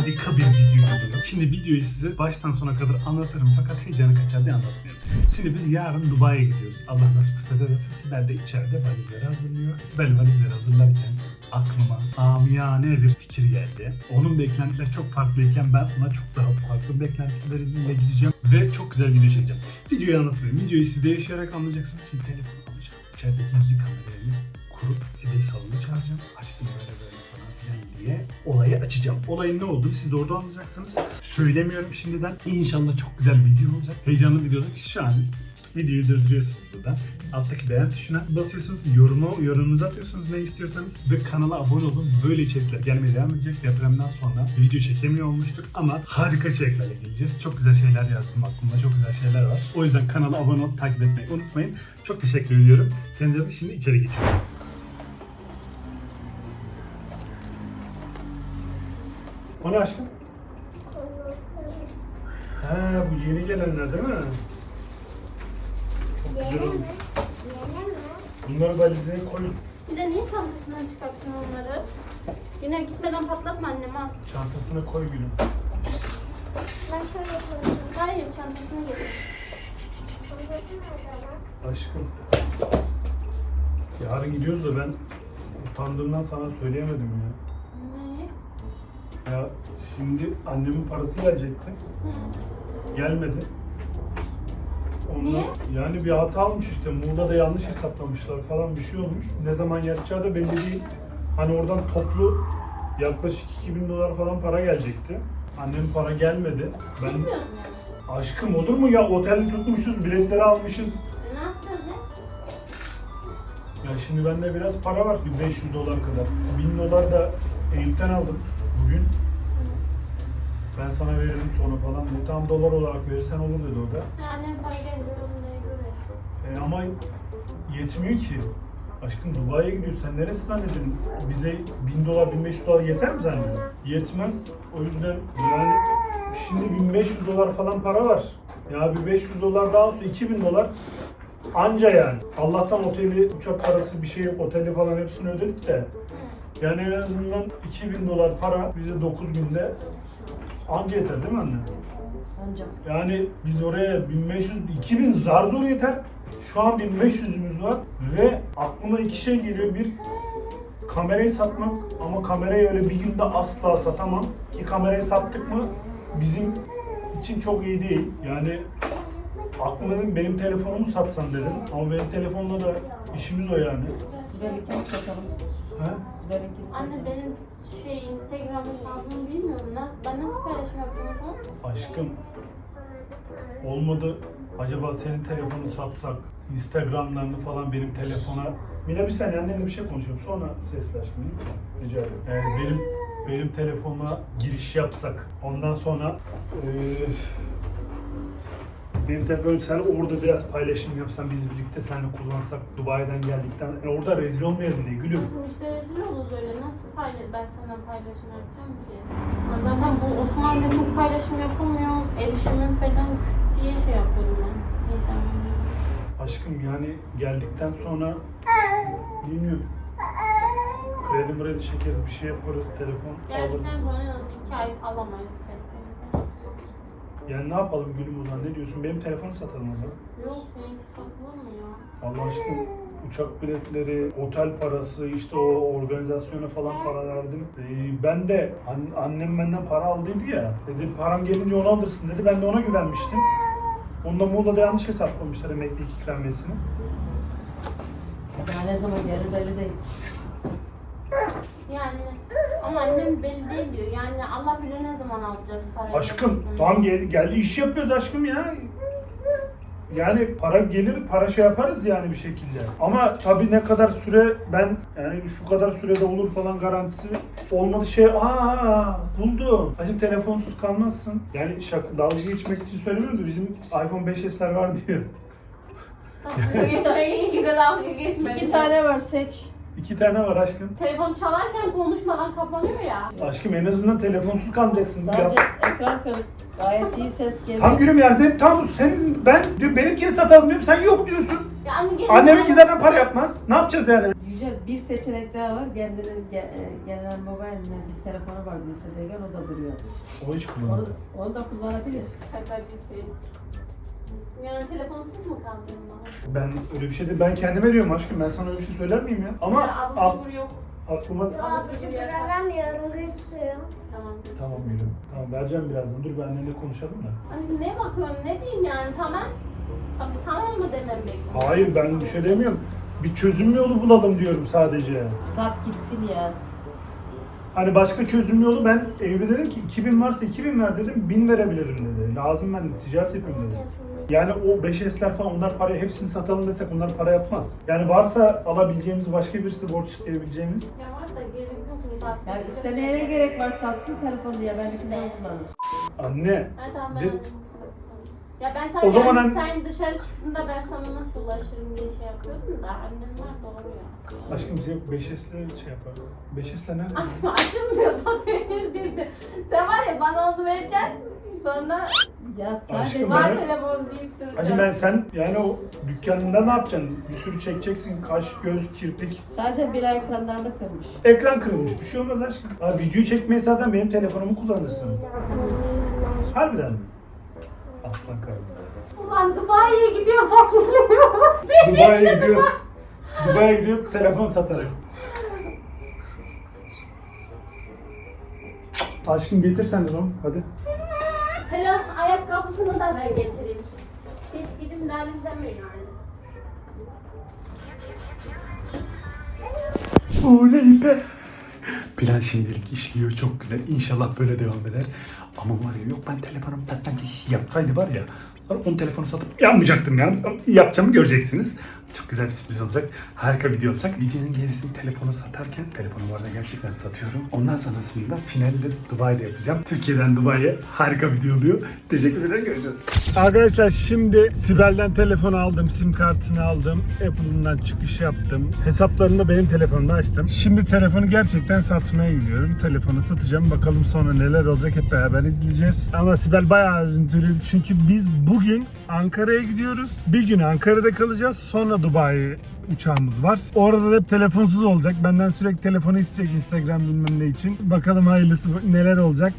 harika bir video oluyor. Şimdi videoyu size baştan sona kadar anlatırım fakat heyecanı kaçar diye anlatmıyorum. Şimdi biz yarın Dubai'ye gidiyoruz. Allah nasip kısmet ederse Sibel de içeride valizleri hazırlıyor. Sibel valizleri hazırlarken aklıma amiyane bir fikir geldi. Onun beklentileri çok farklıyken ben ona çok daha farklı beklentilerimle gideceğim ve çok güzel video çekeceğim. Videoyu anlatmıyorum. Videoyu siz de yaşayarak anlayacaksınız. Şimdi telefonu alacağım. İçeride gizli kamerayı kurup Sibel'i salona çağıracağım. Aşkım böyle böyle diye olayı açacağım. Olayın ne olduğunu siz de orada anlayacaksınız. Söylemiyorum şimdiden. İnşallah çok güzel bir video olacak. Heyecanlı video olacak. Şu an videoyu durduruyorsunuz buradan. Alttaki beğen tuşuna basıyorsunuz. Yorumu, yorumunuzu atıyorsunuz ne istiyorsanız. Ve kanala abone olun. Böyle içerikler gelmeye devam edecek. Depremden sonra video çekemiyor olmuştuk ama harika içeriklerle geleceğiz. Çok güzel şeyler yazdım aklımda. Çok güzel şeyler var. O yüzden kanala abone olup takip etmeyi unutmayın. Çok teşekkür ediyorum. Kendinize. Şimdi içeri geçiyorum. O ne aşkım? He bu yeni gelenler değil mi? Çok güzel olmuş. Bunları valizine koyun. Bir de niye çantasından çıkarttın onları? Yine gitmeden patlatma annem ha. Çantasına koy gülüm. Ben şöyle yapıyorum. Hayır çantasını getir. Aşkım. Yarın gidiyoruz da ben utandığımdan sana söyleyemedim ya. Ya şimdi annemin parası gelecekti. Gelmedi. Onu, Niye? Yani bir hata olmuş işte. Muğla'da yanlış hesaplamışlar falan bir şey olmuş. Ne zaman yatacağı da belli değil. Hani oradan toplu yaklaşık 2000 dolar falan para gelecekti. Annemin para gelmedi. Ben Bilmiyorum yani. aşkım olur mu ya otel tutmuşuz, biletleri almışız. E, Ne yapacağız ya? Ya şimdi bende biraz para var. Bir 500 dolar kadar. 1000 dolar da Eyüp'ten aldım bugün. Ben sana veririm sonra falan. Ne tam dolar olarak verirsen olur dedi o da. Ya annem para gelince onu da göre. E ama yetmiyor ki. Aşkım Dubai'ye gidiyorsun. Sen neresi zannediyorsun? Bize 1000 dolar, 1500 dolar yeter mi zannediyorsun? Yetmez. O yüzden yani şimdi 1500 dolar falan para var. Ya bir 500 dolar daha olsa 2000 dolar anca yani. Allah'tan oteli, uçak parası bir şey yok. Oteli falan hepsini ödedik de. Yani en azından 2000 dolar para bize 9000'de anca yeter değil mi anne? Ancak. Yani biz oraya 1500, 2000 zar zor yeter. Şu an 1500'ümüz var ve aklıma iki şey geliyor. Bir kamerayı satmak ama kamerayı öyle bir günde asla satamam. Ki kamerayı sattık mı bizim için çok iyi değil. Yani aklıma dedim benim telefonumu satsam dedim. Ama benim telefonla da işimiz o yani. Sibel'inkini satalım. He? Anne benim şey Instagram hesabımı bilmiyorum lan. Ben nasıl paylaşım yapacağım? Aşkım olmadı. Acaba senin telefonu satsak, Instagram'larını falan benim telefona... Mila bir saniye annenle bir şey konuşuyorum. Sonra sesle aşkım. Rica ederim. Yani benim benim telefona giriş yapsak. Ondan sonra eee benim telefonu sen orada biraz paylaşım yapsan biz birlikte seninle kullansak Dubai'den geldikten e orada rezil olmayalım diye gülüm. Nasıl işte rezil oluruz öyle. Nasıl paylaş ben senden paylaşım yapacağım ki? Zaten bu Osmanlı'da çok paylaşım yapamıyor. Erişimim falan düştü diye şey yapıyorum ben. Aşkım yani geldikten sonra bilmiyorum. Kredi mredi çekeriz, bir şey yaparız, telefon Geldikten alırız. sonra az iki ay alamayız telefonu. Yani ne yapalım gülüm o zaman ne diyorsun? Benim telefonu satalım o zaman. Yok seninki satılır mı ya? Allah aşkına uçak biletleri, otel parası, işte o organizasyona falan para verdim. Ee, ben de an- annem benden para aldıydı ya. Dedi param gelince onu alırsın dedi. Ben de ona güvenmiştim. Onda Muğla'da yanlış hesaplamışlar emeklilik ikramiyesini. Daha ne zaman gelir belli değil. Yani ama annem belli değil diyor. Yani Allah bilir ne zaman alacağız parayı. Aşkım tamam gel, geldi iş yapıyoruz aşkım ya. Yani para gelir, para şey yaparız yani bir şekilde. Ama tabii ne kadar süre ben yani şu kadar sürede olur falan garantisi olmadı şey aa buldum. Hacım telefonsuz kalmazsın. Yani şaka, dalga geçmek için söylemiyorum da bizim iPhone 5s'ler var diyor. İyi ki de dalga geçmedi. İki tane var seç. İki tane var aşkım. Telefon çalarken konuşmadan kapanıyor ya. Aşkım en azından telefonsuz kalacaksın. Sadece Ya, ekran kırık. Gayet iyi ses geliyor. tam gülüm yani tam sen ben diyor benimkini satalım diyorum sen yok diyorsun. Ya anne gelin Anneminki zaten para yapmaz. Ne yapacağız yani? Yücel bir seçenek daha var. Kendinin ge, e, genel mobiline bir telefonu var lisede o da duruyor. O hiç Onu, kullanmadım. onu da kullanabilir. Şaka bir şey. Yani telefonsuz mu kaldın bana? Ben öyle bir şey değil. Ben kendime diyorum aşkım. Ben sana öyle bir şey söyler miyim ya? Ama Ya, abur ak- cubur yok. aklıma... Abici bırakamıyorum gözlüğüm. Tamam. Tamam yürü. Tamam vereceğim birazdan. Dur ben annenle konuşalım da. Ay, ne bakıyorsun? Ne diyeyim yani? Tamam. Tabii tamam mı demem bekliyorum. Hayır ben bir şey demiyorum. Bir çözüm yolu bulalım diyorum sadece. Sat gitsin ya. Hani başka çözüm yolu ben Eyüp'e dedim ki 2000 varsa 2000 ver dedim 1000 verebilirim dedi. Lazım ben de ticaret yapıyorum dedi. Yani o 5S'ler falan onlar para hepsini satalım desek onlar para yapmaz. Yani varsa alabileceğimiz başka birisi borç isteyebileceğimiz. Ya var da gerek yok Yani istemeyene gerek var satsın telefonu diye ben ikna kullanır. Anne Ha, tamam ben De- anladım. Ya ben sadece O zaman hani an- sen dışarı çıktığında ben sana nasıl ulaşırım diye şey yapıyordum da annem var doğru ya. aşkım bize 5S'ler şey yaparız. 5S'ler nerede? Aşkım açılmıyor bak peşin değildi. Sen var ya bana onu vereceksin sonra Ya sadece Aşkım var ben- telefon deyip. Hacı ben sen yani o dükkanında ne yapacaksın? Bir sürü çekeceksin kaş, göz, kirpik. sadece bir ay ekranlarını kırmış. Ekran kırılmış bir şey olmaz aşkım. Abi video çekmeye zaten benim telefonumu kullanırsın. Harbiden mi? Aslan kardeşim. Ulan Dubai'ye gidiyor geliyor. Dubai'ye gidiyoruz. Dubai'ye gidiyoruz telefon satarak. Aşkım getir sen de onu hadi. Telefon ayakkabısını da ben getireyim. Hiç gidin derdim deme yani. Oley be. Plan şimdilik işliyor çok güzel. İnşallah böyle devam eder. Ama var ya yok ben telefonum zaten yapsaydı var ya. Sonra onu telefonu satıp yapmayacaktım yani. Yapacağımı göreceksiniz. Çok güzel bir sürpriz olacak. Harika video olacak. Videonun gerisini telefonu satarken telefonu bu arada gerçekten satıyorum. Ondan sonrasında finalde Dubai'de yapacağım. Türkiye'den Dubai'ye harika video oluyor. Teşekkür ederim. Görüşürüz. Arkadaşlar şimdi Sibel'den telefon aldım. Sim kartını aldım. Apple'ından çıkış yaptım. Hesaplarını da benim telefonumda açtım. Şimdi telefonu gerçekten satmaya gidiyorum. Telefonu satacağım. Bakalım sonra neler olacak hep beraber izleyeceğiz. Ama Sibel bayağı üzüntülüydü. Çünkü biz bugün Ankara'ya gidiyoruz. Bir gün Ankara'da kalacağız. Sonra Dubai uçağımız var. Orada da hep telefonsuz olacak. Benden sürekli telefonu isteyecek Instagram bilmem ne için. Bakalım hayırlısı neler olacak.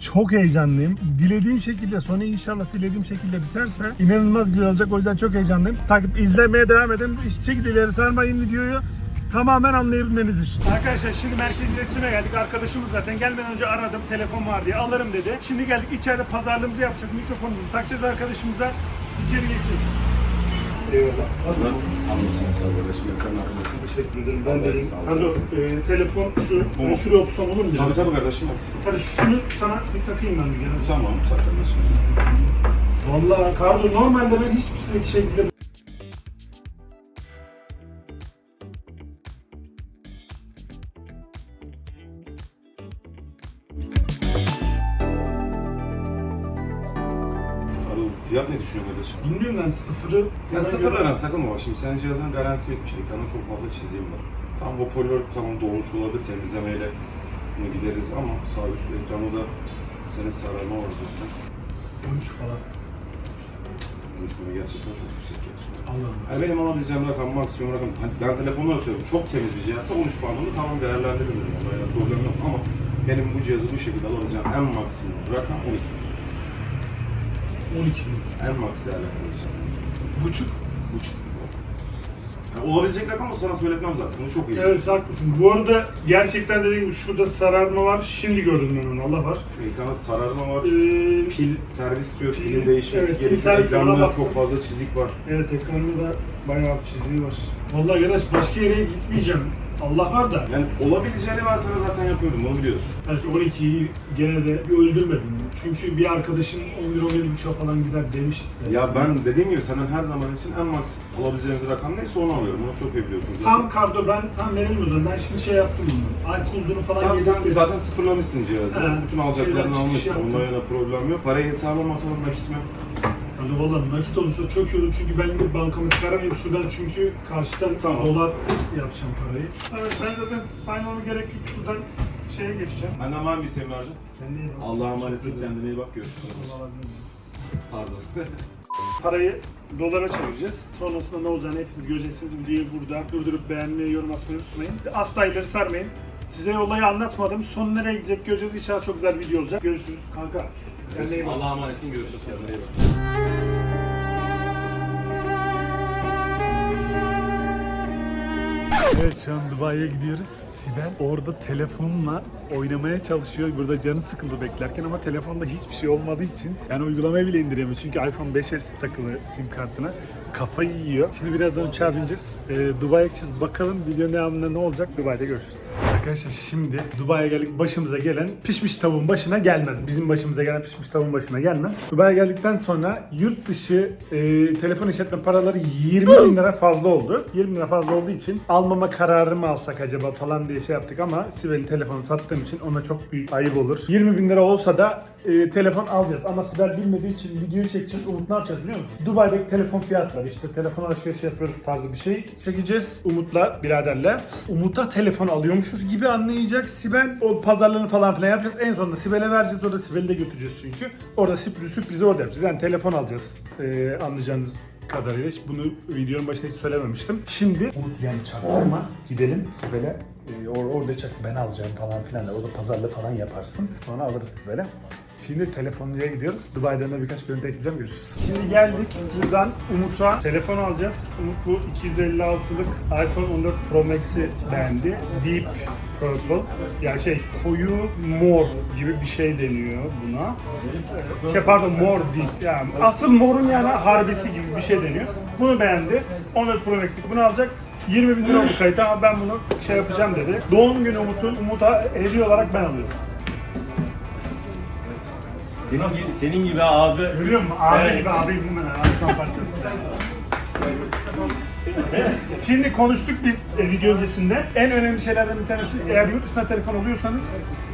Çok heyecanlıyım. Dilediğim şekilde sonu inşallah dilediğim şekilde biterse inanılmaz güzel olacak. O yüzden çok heyecanlıyım. Takip izlemeye devam edin. Hiçbir şekilde ileri sarmayın videoyu. Tamamen anlayabilmeniz için. Arkadaşlar şimdi merkez iletişime geldik. Arkadaşımız zaten gelmeden önce aradım. Telefon var diye alırım dedi. Şimdi geldik içeride pazarlığımızı yapacağız. Mikrofonumuzu takacağız arkadaşımıza. İçeri geçiyoruz. Eyvallah. Nasıl? Anlıyorsun sağ kardeşim yakın arkadaşım. Teşekkür ederim. Ben ol. Pardon, e, telefon şu. Ben şuraya otursam olur mu? Tabii tabii kardeşim. Hadi şunu sana bir takayım ben bir kere. Tamam sağ kardeşim. Vallahi Kardo normalde ben hiçbir şekilde ben sıfırı Ya sıfır veren takılma bak şimdi senin cihazın garantisi yetmiş. Ekranda çok fazla çizim var. Tam hoparlör tamam dolmuş olabilir temizlemeyle bunu gideriz ama sağ üst ekranda da senin sararma var zaten. 13 falan. Konuşmanı gerçekten çok yüksek gerçekten. Allah'ım. Yani benim alabileceğim rakam maksimum rakam. Hani ben telefonla söylüyorum. Çok temiz bir cihazsa 13 bandını tamam değerlendiririm. Yani problem yok ama benim bu cihazı bu şekilde alabileceğim en maksimum rakam 12. 12 mi? En max değerlendireceğim. Buçuk. Buçuk. Yani olabilecek rakam o sana söyletmem zaten. Bunu çok iyi. Evet haklısın. Bu arada gerçekten dediğim gibi şurada sararma var. Şimdi gördüm ben onu. Allah var. Şu ekranda sararma var. Ee, Pil servis diyor. Pil- Pilin değişmesi evet, gerekiyor. Ekranda baktım. çok fazla çizik var. evet ekranda da bayağı bir çizgi var. Vallahi arkadaş başka yere gitmeyeceğim. Allah var da. Yani olabileceğini ben sana zaten yapıyordum. Bunu biliyorsun. Belki 12'yi gene de bir öldürmedim. Çünkü bir arkadaşım 11 11 falan gider demişti. Ya ben dediğim gibi senden her zaman için en max alabileceğimiz rakam neyse onu alıyorum. Onu çok iyi biliyorsun. zaten. Tam kardo ben tam verelim o zaman. Ben şimdi şey yaptım bunu. Ay kulduğunu falan Tamam sen yedirtmedim. zaten sıfırlamışsın cihazı. He, Bütün alacaklarını şeyden çıkış almışsın. yaptım. Ondan yana problem yok. Parayı hesabıma atalım nakit mi? Hani valla nakit olursa çok iyi olur çünkü ben gidip bankamı çıkaramayayım şuradan çünkü karşıdan Tamam. dolar yapacağım parayı. Evet ben zaten saymama gerek yok şuradan şeye geçeceğim. Benden var mı bir Semra'cığım? Kendine iyi bak. Allah'a emanet ol kendine iyi bak görüşürüz. Pardon. Parayı dolara çevireceğiz. Sonrasında ne olacağını hepiniz göreceksiniz. Videoyu burada durdurup beğenmeyi, yorum atmayı unutmayın. Asla ileri sarmayın. Size olayı anlatmadım. Son nereye gidecek göreceğiz. İnşallah çok güzel bir video olacak. Görüşürüz kanka. Kendine iyi bak. Allah'a emanetsin görüşürüz. Kendine iyi bak. Evet şu an Dubai'ye gidiyoruz. Sibel orada telefonla oynamaya çalışıyor. Burada canı sıkıldı beklerken ama telefonda hiçbir şey olmadığı için yani uygulamayı bile indiremiyor. Çünkü iPhone 5s takılı sim kartına kafayı yiyor. Şimdi birazdan uçağa bineceğiz. Ee, Dubai'ye gideceğiz. Bakalım videonun devamında ne olacak? Dubai'de görüşürüz. Arkadaşlar şimdi Dubai'ye geldik. Başımıza gelen pişmiş tavuğun başına gelmez. Bizim başımıza gelen pişmiş tavuğun başına gelmez. Dubai'ye geldikten sonra yurt dışı e, telefon işletme paraları 20 bin lira fazla oldu. 20 bin lira fazla olduğu için almama kararı mı alsak acaba falan diye şey yaptık ama Sibel'in telefonu sattığım için ona çok büyük ayıp olur. 20 bin lira olsa da e, telefon alacağız ama Sibel bilmediği için videoyu çekeceğiz. Umut ne yapacağız biliyor musun? Dubai'deki telefon fiyatları işte telefon alışverişi yapıyoruz tarzı bir şey çekeceğiz. Umut'la biraderle. Umut'a telefon alıyormuşuz gibi anlayacak Sibel. O pazarlığını falan filan yapacağız. En sonunda Sibel'e vereceğiz. Orada Sibel'i de götüreceğiz çünkü. Orada sürpriz, sürprizi orada yapacağız. Yani telefon alacağız e, anlayacağınız kadarıyla. Bunu videonun başında hiç söylememiştim. Şimdi Umut yani çaktırma. Gidelim Sibel'e. E, or- orada çak ben alacağım falan filan. Orada pazarlığı falan yaparsın. Sonra alırız Sibel'e. Şimdi telefonluya gidiyoruz. Dubai'den de birkaç görüntü ekleyeceğim. Görüşürüz. Şimdi geldik. Buradan Umut'a telefon alacağız. Umut bu 256'lık iPhone 14 Pro Max'i beğendi. Deep Purple. Yani şey koyu mor gibi bir şey deniyor buna. Şey pardon mor değil. Yani asıl morun yani harbisi gibi bir şey deniyor. Bunu beğendi. 14 Pro Max'lik bunu alacak. 20 bin lira oldu kayıt ama ben bunu şey yapacağım dedi. Doğum günü Umut'un Umut'a hediye olarak ben alıyorum. Senin gibi, senin gibi abi. Görüyor musun? Abi Evet. gibi abi ben aslan parçası. Şimdi konuştuk biz e, video öncesinde. En önemli şeylerden bir tanesi eğer yurt dışına telefon alıyorsanız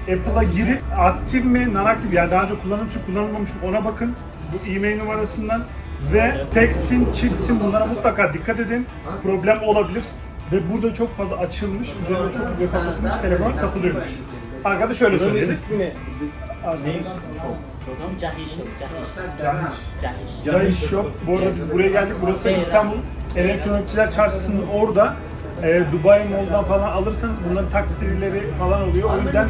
Apple'a girip aktif mi, non-aktif yani daha önce kullanılmış mı, kullanılmamış mı ona bakın. Bu e-mail numarasından ve tek sim, çift sim bunlara mutlaka dikkat edin. Problem olabilir. Ve burada çok fazla açılmış, üzerine çok güzel kapatılmış telefon satılıyormuş. Arkadaş şöyle söyledi. ismi ne? Don't Jahish, Jahish, Yanlış. Jahish. Cahil Shop. Bu arada biz buraya geldik. Burası İstanbul Elektronikçiler Çarşısı'nın orada. E, Dubai Mall'dan falan alırsanız bunların taksitleri falan oluyor. O yüzden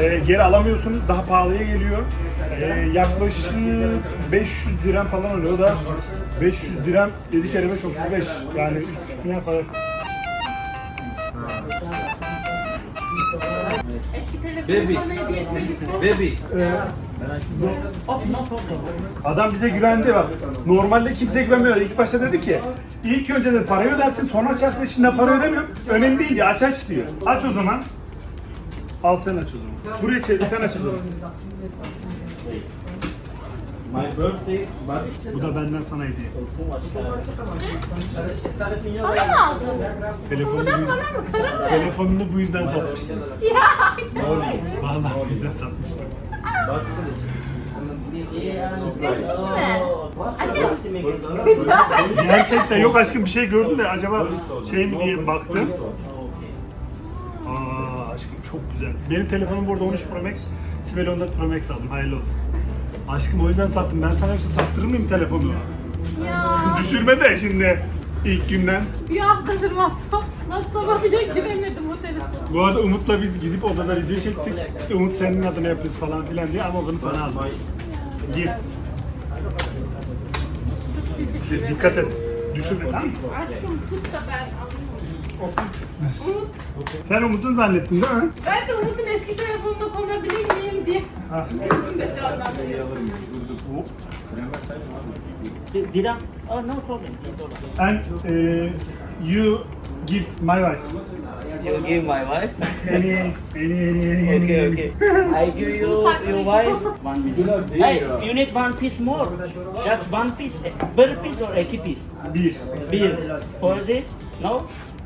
e, geri alamıyorsunuz. Daha pahalıya geliyor. E, yaklaşık 500 dirhem falan oluyor. O da 500 dirhem 7 kere 5 35. Yani 3,5 milyar para. İstedim. Baby. Adam bize güvendi bak. Normalde kimseye güvenmiyor. İlk başta dedi ki ilk önce de parayı ödersin sonra açarsın şimdi para ödemiyor. Önemli değil diyor aç aç diyor. Aç o zaman. Al sen aç o zaman. Buraya çevir sen aç o zaman. My birthday, but Bu da benden sana hediye. Bana mı aldın? Telefonunu Bundan bana mı kara mı? telefonunu bu yüzden satmıştım. Ya. Vallahi bu yüzden satmıştım. Gerçekten yok aşkım bir şey gördüm de acaba şey mi diye baktım. Aa aşkım çok güzel. Benim telefonum burada 13 Pro Max. Sibel 14 Pro Max aldım. Hayırlı olsun. Aşkım o yüzden sattım. Ben sana yoksa sattırır mıyım telefonu? Ya. Düşürme de şimdi ilk günden. Bir haftadır WhatsApp. WhatsApp'a bile giremedim o telefonu. Bu arada Umut'la biz gidip odada video çektik. İşte Umut senin adına yapıyoruz falan filan diye ama bunu sana aldım. Gift. Dikkat et. Düşürme tamam mı? Aşkım tut da ben. Sen Umut'un zannettin değil mi? Ben de Umut'un eski telefonuna konabilir miyim diye. Ha. Gözümde canlandı. Dirham? Oh, no problem. No problem. And uh, you gift my wife. You give my wife. Any, any, any, any, any. Okay, okay. I give you your wife one minute. Hey, you need one piece more. Just one piece. Bir piece or iki piece? Bir. Bir. For this? No?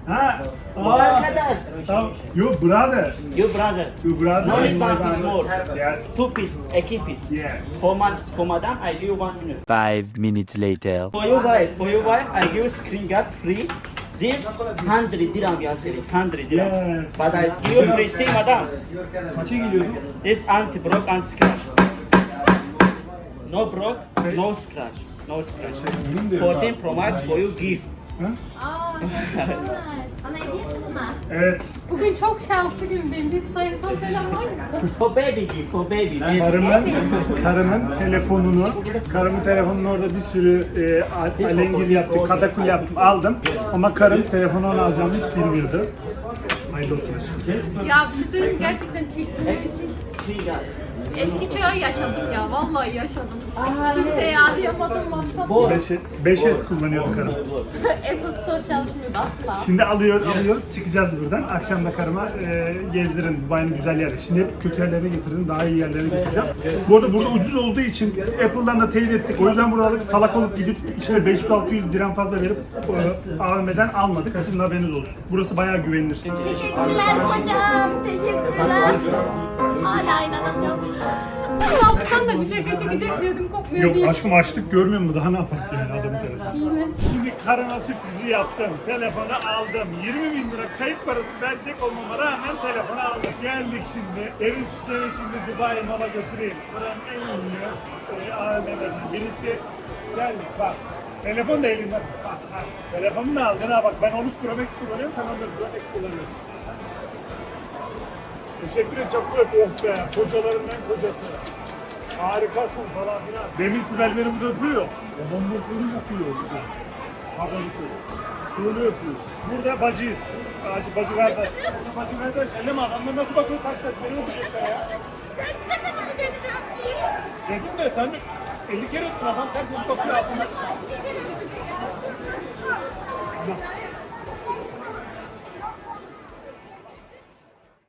Ha. Aa, Arkadaş. tamam. Your brother. Your brother. Your brother. No need one piece more. Yes. Two piece, iki piece. Yes. For man, for madam, I give you one minute. Five minutes later. For your wife, for your wife, I give screen guard free. This hundred dirham you are selling, hundred dirham. Yes. But I give you free. See, madam, Kaça geliyordu? this anti broke, anti scratch. No broke, no scratch. No scratch. 14 Pro Max for you gift. Aa. Bana hediye mi? Evet. Bugün çok şanslı gün benim. Bir sayısal falan var mı? For baby for baby. Karımın, karımın telefonunu, karımın telefonunu orada bir sürü e, al- alengil yaptık, katakul yaptım, aldım. Ama karım telefonu onu alacağımı hiç bilmiyordu. Hayırlı olsun aşkım. Ya bir şey söyleyeyim mi? gerçekten teknoloji eski çağı yaşadım ya. Vallahi yaşadım. Kimseye adi yapmadım WhatsApp. 5S, 5S kullanıyordu karım. Apple Store çalışmıyordu asla. Şimdi alıyor, alıyoruz, çıkacağız buradan. Akşam da karıma e, gezdirin Dubai'nin güzel yerleri. Şimdi hep kötü yerlerine getirdim, daha iyi yerlerine getireceğim. Bu arada burada ucuz olduğu için Apple'dan da teyit ettik. O yüzden buralık salak olup gidip işte 500-600 dirhem fazla verip e, AVM'den almadık. Sizin haberiniz olsun. Burası bayağı güvenilir. Teşekkürler hocam. Teşekkürler. Hala inanamıyorum. Alttan da bir şaka çıkacak diyordum kopmuyor Yok diye. aşkım açtık görmüyor musun? Daha ne yapak yani adamın telefonu. Şimdi karıma sürprizi yaptım. Telefonu aldım. 20 bin lira kayıt parası verecek olmama rağmen telefonu aldım. Geldik şimdi. Ki seni şimdi Dubai Mall'a götüreyim. Buranın en ünlü e, AVM'den birisi. Geldik bak. Telefon da elimde. Bak, bak. Telefonu da aldın ha bak. Ben 13 Pro Max kullanıyorum. Sen 14 Pro Max kullanıyorsun. Teşekkür ederim. Çok öpüyorum be. Kocaların en kocası. Harikasın falan filan. Demin Sibel benim burada öpüyor. Babam da şöyle yapıyor bize. Haber şöyle. Şöyle yapıyor. Burada bacıyız. Bacı, bacı kardeş. Bacı kardeş. Elleme adamlar nasıl bakıyor taksas beni öpecekler ya. Dedim de sen de 50 kere öptün adam ters bakıyor sıçıyor.